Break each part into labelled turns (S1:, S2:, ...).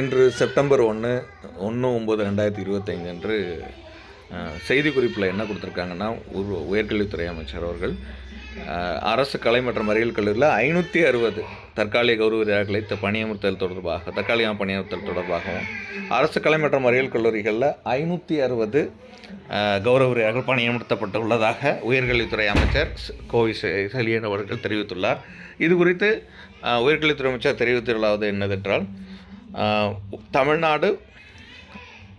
S1: இன்று செப்டம்பர் ஒன்று ஒன்று ஒம்பது ரெண்டாயிரத்தி இருபத்தைந்து அன்று செய்திக்குறிப்பில் என்ன கொடுத்துருக்காங்கன்னா ஒரு உயர்கல்வித்துறை அமைச்சர் அவர்கள் அரசு கலை மற்றும் அறிவியல் கல்லூரியில் ஐநூற்றி அறுபது தற்காலிக கௌரவ பணியமர்த்தல் தொடர்பாக தற்காலிக பணியமர்த்தல் தொடர்பாகவும் அரசு கலை மற்றும் அறிவியல் கல்லூரிகளில் ஐநூற்றி அறுபது கௌரவ பணியமர்த்தப்பட்டு உள்ளதாக உயர்கல்வித்துறை அமைச்சர் கோவி செலியன் அவர்கள் தெரிவித்துள்ளார். இது குறித்து உயர்கல்வித்துறை அமைச்சர் தெரிவித்துள்ளாவது என்னதென்றால் தமிழ்நாடு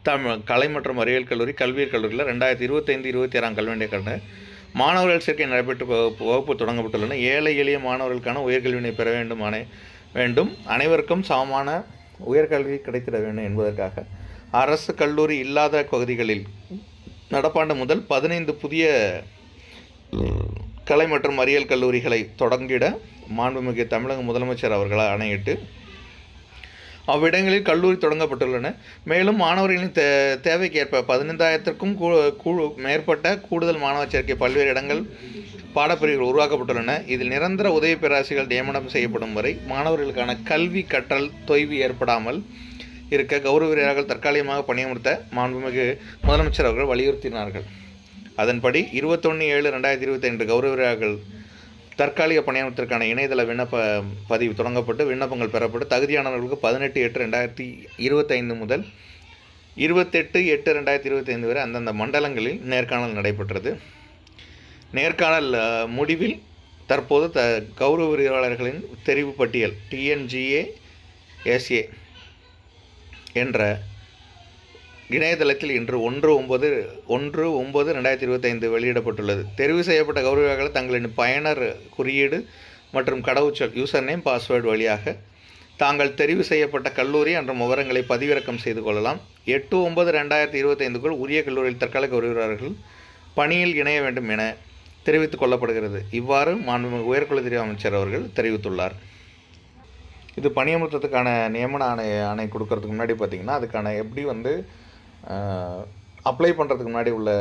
S1: தமிழ் கலை மற்றும் அறிவியல் கல்லூரி கல்வியல் கல்லூரியில் ரெண்டாயிரத்தி இருபத்தைந்து இருபத்தி ஆறாம் கல்வியாண்டிற்கான மாணவர்கள் சேர்க்கை நடைபெற்று வகுப்பு வகுப்பு தொடங்கப்பட்டுள்ளன. ஏழை எளிய மாணவர்களுக்கான உயர்கல்வியினை பெற வேண்டும் அனை வேண்டும். அனைவருக்கும் சமமான உயர்கல்வி கிடைத்திட வேண்டும் என்பதற்காக அரசு கல்லூரி இல்லாத பகுதிகளில் நடப்பாண்டு முதல் பதினைந்து புதிய கலை மற்றும் அறிவியல் கல்லூரிகளை தொடங்கிட மாண்புமிகு தமிழக முதலமைச்சர் அவர்களால் ஆணையிட்டு அவ்விடங்களில் கல்லூரி தொடங்கப்பட்டுள்ளன. மேலும் மாணவர்களின் தே தேவைக்கேற்ப பதினைந்தாயிரத்திற்கும் கூ கூ- மேற்பட்ட கூடுதல் மாணவர் சேர்க்கை பல்வேறு இடங்கள் பாடப்பிரிவுகள் உருவாக்கப்பட்டுள்ளன. இதில் நிரந்தர உதவி பேராசிரியர்கள் நியமனம் செய்யப்படும் வரை மாணவர்களுக்கான கல்வி கற்றல் தொய்வு ஏற்படாமல் இருக்க கௌரவ வீரர்கள் தற்காலிகமாக பணியமர்த்த மாண்புமிகு முதலமைச்சர் அவர்கள் வலியுறுத்தினார்கள். அதன்படி இருபத்தொன்று ஏழு ரெண்டாயிரத்தி இருபத்தைந்து கௌரவ வீரர்கள் தற்காலிக பணியாளத்திற்கான இணையதள விண்ணப்ப பதிவு தொடங்கப்பட்டு விண்ணப்பங்கள் பெறப்பட்டு தகுதியானவர்களுக்கு பதினெட்டு எட்டு ரெண்டாயிரத்தி இருபத்தைந்து முதல் இருபத்தெட்டு எட்டு ரெண்டாயிரத்தி இருபத்தைந்து வரை அந்தந்த மண்டலங்களில் நேர்காணல் நடைபெற்றது. நேர்காணல் முடிவில் தற்போது த கௌரவ விரிவாளர்களின் தெரிவு பட்டியல் டிஎன்ஜிஏ எஸ்ஏ என்ற இணையதளத்தில் இன்று ஒன்று ஒன்பது ஒன்று ஒன்பது ரெண்டாயிரத்தி இருபத்தைந்து வெளியிடப்பட்டுள்ளது. தெரிவு செய்யப்பட்ட கௌரவர்கள் தங்களின் பயனர் குறியீடு மற்றும் கடவுச்சொல் யூசர் நேம் பாஸ்வேர்டு வழியாக தாங்கள் தெரிவு செய்யப்பட்ட கல்லூரி என்ற விவரங்களை பதிவிறக்கம் செய்து கொள்ளலாம். எட்டு ஒன்பது ரெண்டாயிரத்தி இருபத்தைந்துக்குள் உரிய கல்லூரியில் தற்காலிக கௌரவர்கள் பணியில் இணைய வேண்டும் என தெரிவித்துக் கொள்ளப்படுகிறது. இவ்வாறு மாண்புமிகு உயர்கல்வித்துறை அமைச்சர் அவர்கள் தெரிவித்துள்ளார். இது பணியமர்த்தத்துக்கான நியமன ஆணை ஆணை கொடுக்கறதுக்கு முன்னாடி பார்த்திங்கன்னா அதுக்கான எப்படி வந்து அப்ளை பண்ணுறதுக்கு முன்னாடி உள்ள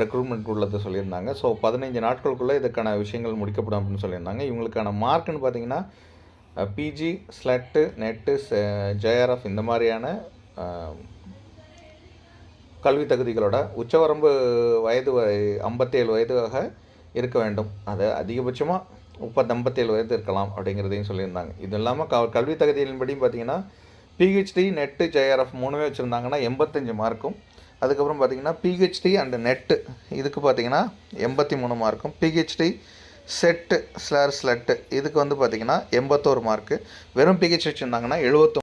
S1: ரெக்ரூட்மெண்ட் உள்ளதை சொல்லியிருந்தாங்க. ஸோ பதினைஞ்சு நாட்களுக்குள்ளே இதுக்கான விஷயங்கள் முடிக்கப்படும் அப்படின்னு சொல்லியிருந்தாங்க. இவங்களுக்கான மார்க்குன்னு பார்த்தீங்கன்னா பிஜி ஸ்லெட்டு நெட்டு ஜேஆர்எஃப் இந்த மாதிரியான கல்வி தகுதிகளோட உச்சவரம்பு வயது ஐம்பத்தேழு வயதாக இருக்க வேண்டும். அது அதிகபட்சமாக முப்பது ஐம்பத்தேழு வயது இருக்கலாம் அப்படிங்கிறதையும் சொல்லியிருந்தாங்க. இது இல்லாமல் க கல்வி தகுதியின்படி பார்த்தீங்கன்னா பிஹெச்டி நெட்டு ஜேஆர்எஃப் மூணுமே வச்சுருந்தாங்கன்னா எண்பத்தஞ்சு மார்க்கும் அதுக்கப்புறம் பார்த்தீங்கன்னா பிஹெச்டி அண்டு நெட்டு இதுக்கு பார்த்தீங்கன்னா எண்பத்தி மூணு மார்க்கும் பிஹெச்டி செட்டு ஸ்லார் ஸ்லெட்டு இதுக்கு வந்து பார்த்திங்கன்னா எண்பத்தோரு மார்க்கு வெறும் பிஹெச்டி வச்சுருந்தாங்கன்னா எழுபத்தொம்பது